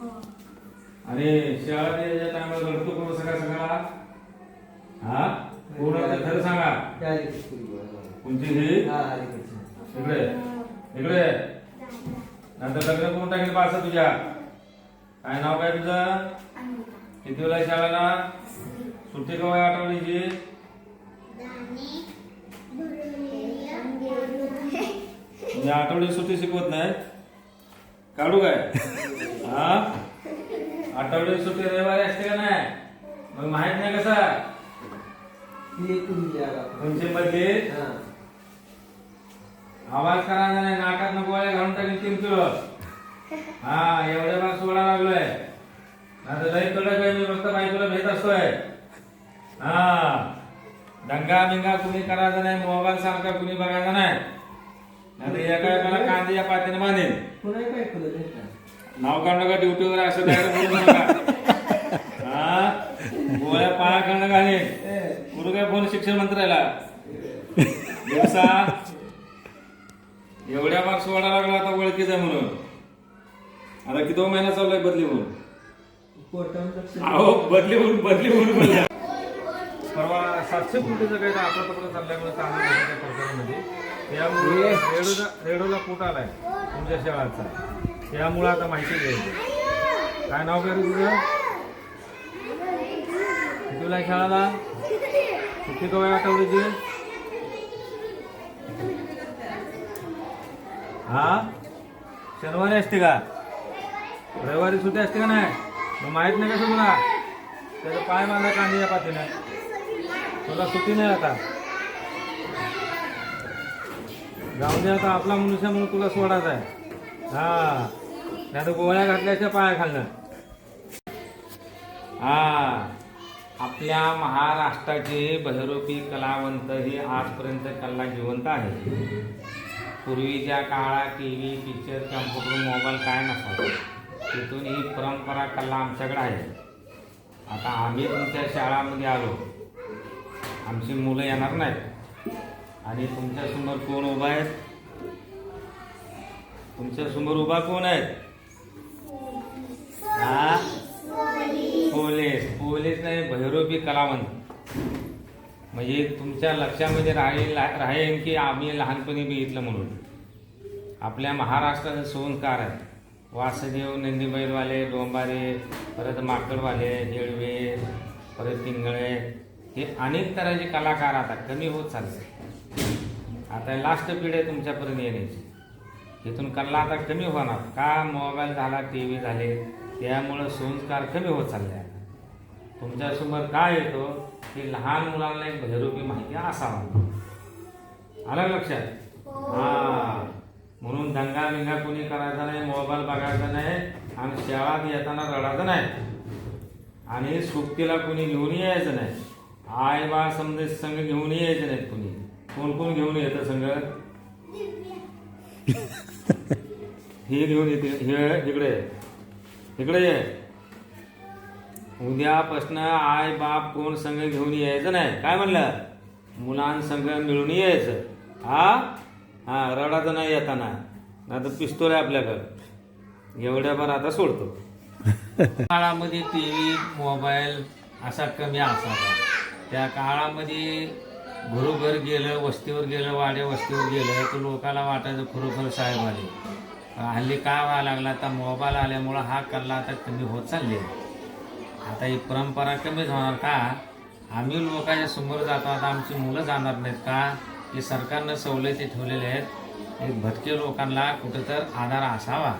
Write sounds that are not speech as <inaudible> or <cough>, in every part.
आणि शाळा याच्या टायमाला घडतो कोण सगळा सगळा? हा? खरं सांगा. ही? अलीकडची. इकडे. इकडे. नंतर लग्न करून टाकेल पास तुझ्या. काय नाव काय तुझं? किती वेळा शाळेला? सुट्टी कवा आठवड्याची म्हणजे आठवडी सुट्टी शिकवत नाही? काढू काय? हा? आठवडी सुट्टी रविवारी असते का नाही? मग माहीत नाही कसा. तुमची मधली हा. आवाज करायचा नाही नाकात गोळ्या घालून टाकेल तीन किलो. हा एवढ्या भाग सोडा लागलोय. आता लई कडक आहे मी फक्त बायकोला भेट असतोय. हा. दंगा बिंगा कुणी करायचा नाही मोबाईल सारखा कुणी बघायचा नाही. नाहीतर एका एकाला कांद्याच्या पातीने बांधेन. नाव काढू नका ड्युटीवर असं डायरेक्ट बोलू नका. हा? गोळ्या पाया खाणं घालेन ए, कुठं काय फोन शिक्षण मंत्र्याला? दिवसा एवढ्या मार्क्स सोडा लागला आता ओळखीचा आहे म्हणून. आता किती महिना चाललाय बदली म्हणून. अहो बदली म्हणून बदली म्हणून बोलला परवा सातशे कोटीचं काही आपलं पत्र चालल्यामुळे चांगलं प्रकारामध्ये त्यामुळे रेडोला रेडोला कोट आलाय? तुमच्या शाळाचा त्यामुळं आता माहिती घ्यायची काय नाव करू तुझं? कितीला आहे शाळाला किती कवय आठवडीची हा? शनिवारी असते का? रविवारी सुट्टी असते का नाही? मग माहीत नाही कसं तुला? त्याचा पाय बांधा या पातीने. तुला सुट्टी नाही आता. जाऊ दे आता आपला मनुष्य म्हणून तुला सोडायचा आहे. हा. नाही तर गोळ्या घातल्याच्या पाया खालनं. हा. आपल्या महाराष्ट्राचे बहिरोपी कलावंत हे आजपर्यंत कला जिवंत आहे. पूर्वीच्या काळात T V picture computer mobile काय नसा तिथून ही परंपरा कला आमच्याकडे आहे. आता आम्ही तुमच्या शाळामध्ये आलो. आमची मुलं येणार नाहीत. आणि तुमच्यासमोर कोण उभा आहेत? तुमच्यासमोर उभा कोण आहेत? हा? पोलीस. पोलीस नाही भैरवी कलावंत. म्हणजे तुमच्या लक्षामध्ये राहील राहील की आम्ही लहानपणी बघितलं म्हणून. आपल्या महाराष्ट्राचे सोनकार आहेत. वासदेव नंदीबैलवाले डोंबारे परत माकडवाले जेळवे परत पिंगळे हे अनेक तऱ्हाचे कलाकार आता कमी होत चालले. आता लास्ट पिढी आहे तुमच्यापर्यंत येण्याची. इथून कला आता कमी होणार. का मोबाईल झाला टी व्ही झाले? त्यामुळं संस्कार कमी होत चालले आता तुमच्यासमोर काय येतो? की लहान मुलांना एक बहिरूपी माहिती असावा आलं लक्षात? हा. म्हणून दंगा बिंगा कोणी करायचा नाही मोबाईल बघायचा नाही आणि शाळात येताना रडायचं नाही. आणि सुट्टीला कोणी घेऊन यायचं नाही. आई बा समजे संघ घेऊन यायचं नाहीत कोणी. कोण कोण घेऊन येतं संघ हे घेऊन येते हे इकडे इकडे ये. उद्यापासनं आई बाप कोण संघ घेऊन यायचं नाही? काय म्हणलं? मुलांसंग मिळून यायचं. हा? हा रडाचं नाही येताना. नाही तर पिस्तोल आहे आपल्याकडं. एवढ्याभर आता सोडतो. <laughs> काळामध्ये टी व्ही मोबाईल असा कमी असावा. त्या काळामध्ये घरोघर गेलं वस्तीवर गेलं वाड्या वस्तीवर गेलं तर लोकाला वाटायचं खरोखर साहेब आले हल्ली काय व्हायला लागला? आता मोबाईल आल्यामुळं हा कल्ला आता कमी होत चालली. आहे आता ही परंपरा कमीच होणार का? आम्ही लोकांच्या समोर जातो. आता आमची मुलं जाणार नाहीत का? की सरकारनं सवलती ठेवलेल्या आहेत. एक भटके लोकांना कुठं तर आधार असावा.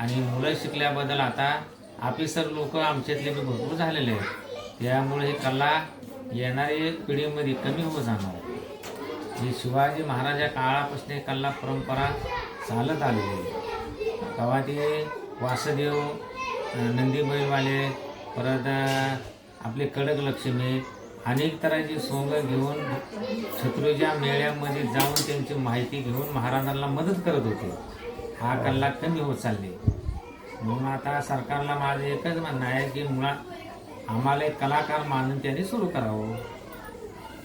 आणि मुलं शिकल्याबद्दल आता ऑफिसर लोक आमच्यातले भरपूर झालेले आहेत. त्यामुळे हे कला येणाऱ्या पिढीमध्ये कमी होत जाणार. ही शिवाजी महाराजा काळापासून कल्ला परंपरा चालत आलेली आहे. तेव्हा ते वासदेव अं, परत आपले कडक लक्ष्मी अनेक तऱ्हाची सोंग घेऊन शत्रूच्या मेळ्यामध्ये जाऊन त्यांची माहिती घेऊन महाराजांना मदत करत होते. हा कल्ला कमी होत चालले. म्हणून आता सरकारला माझं एकच म्हणणं आहे की मुळात आम्हाला एक कलाकार मानून त्यांनी सुरू करावं.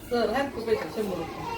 सर आहेत का पैसे शंभर रुपये